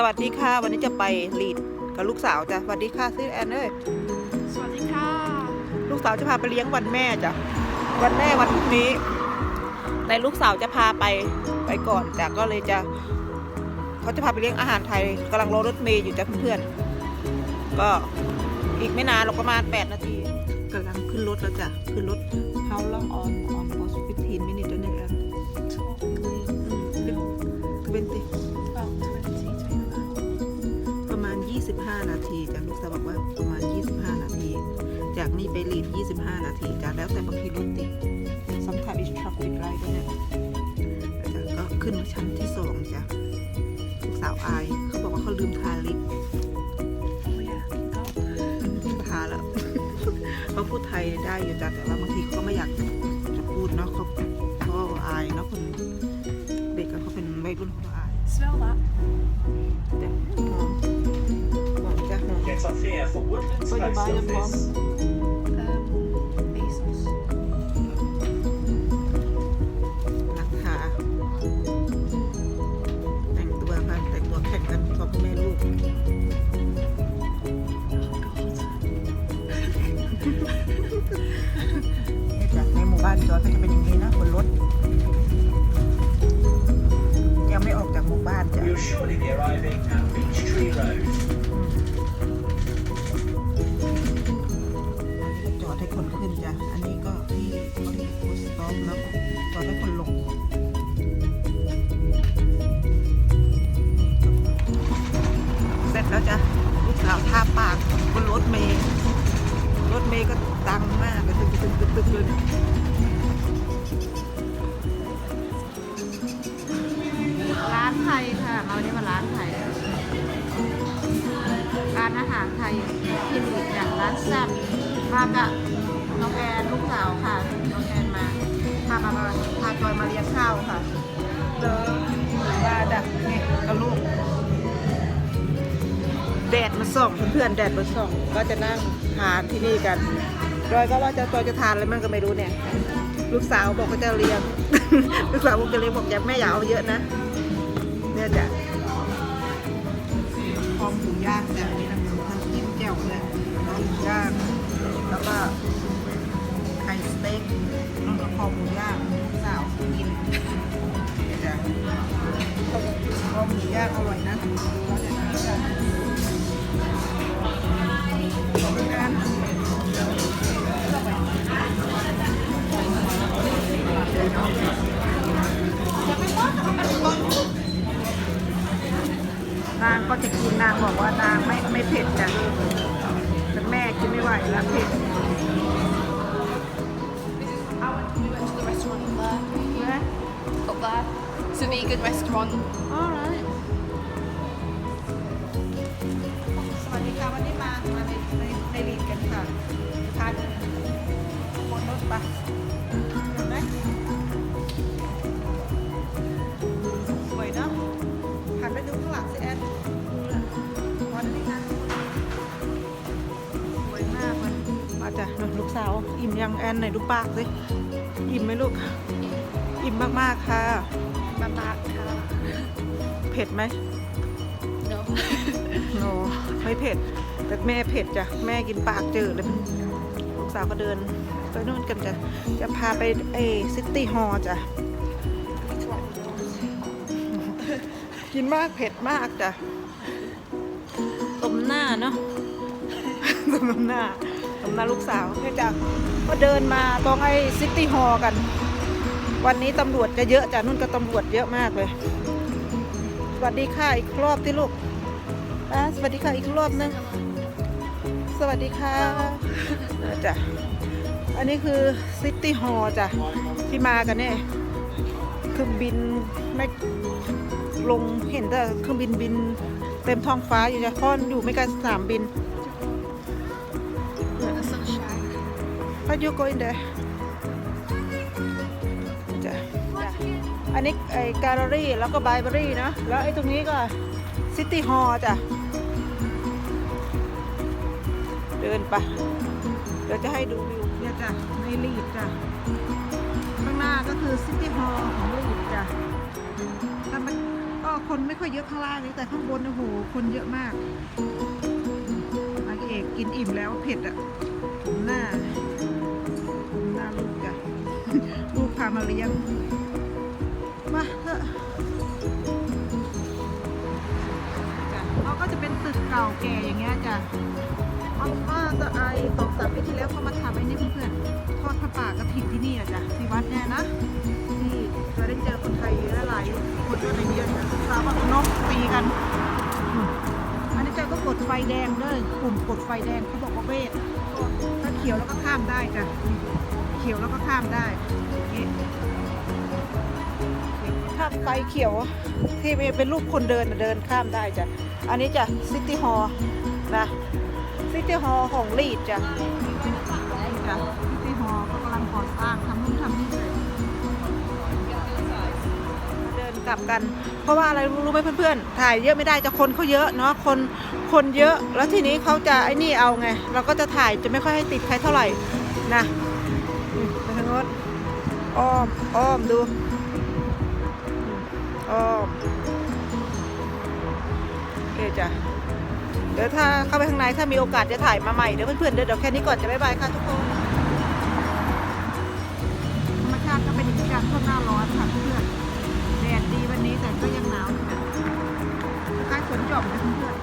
สวัสดีค่ะ วันนี้จะไปลีดกับลูกสาวจ้ะสวัสดีค่ะซื้อแอนเอ้ยสวัสดีค่ะ ลูกสาวจะพาไปเลี้ยงวันแม่จ้ะวันแม่วันพรุ่งนี้แต่ลูกสาวจะพาไปไปก่อนจ้ะก็เลยจะเขาจะพาไปเลี้ยงอาหารไทยกำลังรอรถเมย์อยู่จ้ะเพื่อนๆก็อีกไม่นานหรอกประมาณ 8 นาทีกำลังขึ้นรถแล้วจ้ะขึ้นรถ How long on on bus 15 25 นาทีจากลูกสาวบอกว่าประมาณ 25 นาที จากนี่ไปลีด 25 นาทีจากแล้วแต่บางทีรถติด sometimes it's traffic light ด้วยเนี่ยแล้วก็ขึ้นมาชั้นที่สองจ้ะลูกสาวอายเขาบอกว่าเขาลืมทาลิปทาแล้วเขาพูดไทยได้อยู่จ้ะแต่ว่าบางทีเขาไม่อยากจะพูดเนาะเขาเขาอายเนาะคนเด็กเขาเป็นวัยรุ่นเขาก็อาย Smell that. there for Woodland Space Mom. แล้วก็จอดให้คนลงเสร็จแล้วจ้ะลูกสาวท่าปากบนรถเมย์รถเมย์ก็ดังมากเลยตึกตึกตึกตึกเลยร้านไทยค่ะมาวันนี้มาร้านไทยร้านอาหารไทยที่ดีจากร้านแซ่บมากับน้องแอนลูกสาวค่ะามาพาจอยมาเลี้ยงข้าวค่ะเจอว่าดักเนี่ยกับลูกแดดมาส่องเพื่อนๆแดดมาส่อง ก็จะนั่งทานที่นี่กันจอยก็ว่าจะจอยจะทานอะไรมันก็ไม่รู้เนี่ย ลูกสาวบอกก็จะเลี้ยง ลูกสาวบอกจะเลี้ยงบอกอย่าแม่อย่าเอาเยอะนะเนี่ยจ้ะพร้อมหมูย่างจ้ะมีน้ำน้ำจิ้มแจ่วเลยพร้อมย่างแล้วก็ คอหมูย่างสาวกินเนี่ยจ้ะคอหมูย่างอร่อยนะ It's a vegan restaurant. อ๋อไรสวัสดีค่ะวันนี้มามาในในในลีดกันค่ะพาเดินบนรถไปเห็นไหมสวยเนาะหันไปดูข้างหลังสิแอนวันนี้นะสวยมากมันมาจ้ะหนูลูกสาวอิ่มยังแอนไหนดูปากสิอิ่มไหมลูก อิ่มมาก ๆ ค่ะ My back. Uh, เผ็ดไหม no. โนไม่เผ็ด แต่แม่เผ็ดจ้ะ แม่กินปากเจอเลยลูกสาวก็เดินไปนู่นกันจ้ะ จะพาไปเอซิตี้ฮอลจ้ะ It's right with กินมากเผ็ดมากจ้ะตมหน้าเนาะตมหน้าตมหน้าลูกสาวเนี่ยจ้ะก็เดินมาตรงไอ้ซิตี้ฮอลกัน วันนี้ตำรวจจะเยอะจ้ะนุ่นก็ตำรวจเยอะมากเลย สวัสดีค่ะอีกรอบที่ลูกอะสวัสดีค่ะอีกรอบนึงสวัสดีค่ะจ้ะอันนี้คือซิตี้ฮอลจ้ะที่มากันเนี่ยเครื่องบินไม่ลงเห็นแต่เครื่องบินบิน เต็มท้องฟ้าอยู่จ้ะพราะอยู่ไม่ไกลสนามบิน the sunshine. พายุ อันนี้ไอ้แกลเลอรี่แล้วก็ไบเบอรี่นะ แล้วไอ้ตรงนี้ก็ซิตี้ฮอล์จ้ะ เดินไป เดี๋ยวจะให้ดูวิวเนี่ยจ้ะในลีดจ้ะ ข้างหน้าก็คือซิตี้ฮอลล์ของลีดจ้ะถ้ามันก็ก็คนไม่ค่อยเยอะข้างล่างนี่แต่ข้างบนโอ้โหคนเยอะมากนาเอกกินอิ่มแล้วเผ็ดอะหน้าหน้าลูกจ้ะ ลูกพามาเลี้ยง จ้ะเขาก็จะเป็นตึกเก่าแก่อย่างเงี้ยจ้ะเอาว่าจะไอสองสามปีที่แล้วเขามาทำไอ้นี่เพื่อนๆทอดผ้าป่ากระถิ่นที่นี่อะจ้ะที่วัดเนี่ยนะนี่เราได้เจอคนไทยเยอะหลายคนด้วยในนี้จ้ะสาวกับนกตีกัน อันนี้เจ้าก็กดไฟแดงเลยปุ่มกดไฟแดงเขาบอกว่าเวทถ้าเขียวแล้วก็ข้ามได้จ้ะเขียวแล้วก็ข้ามได้นี่ ถ้าไฟเขียวที่เป็นรูปคนเดินเดินข้ามได้จ้ะ อันนี้จ้ะซิตี้ฮอลนะซิตี้ฮอลของลีดจ้ะจ้ะซิตี้ฮอลก็กำลังก่อสร้างทำนู่นทำนี่เลยเดินกลับกัน เพราะว่าอะไรรู้ไหมเพื่อนๆ ถ่ายเยอะไม่ได้จะคนเขาเยอะเนาะคนคนเยอะแล้วทีนี้เขาจะไอ้นี่เอาไง เราก็จะถ่ายจะไม่ค่อยให้ติดใครเท่าไหร่นะไปทางโน้นอ้อมอ้อมดู อโอเคจ้ะเดี๋ยวถ้าเข้าไปข้างในถ้ามีโอกาสจะถ่ายมาใหม่ เดี๋ยวเพื่อนๆเดี๋ยวแค่นี้ก่อนจะบ๊ายบายค่ะทุกคนธรรมชาติก็เป็นอย่างนี้การช่วงหน้าร้อนค่ะเพื่อนแดดดีวันนี้แต่ก็ยังหนาวค่ะใกล้ฝนหย่นะเพื่อน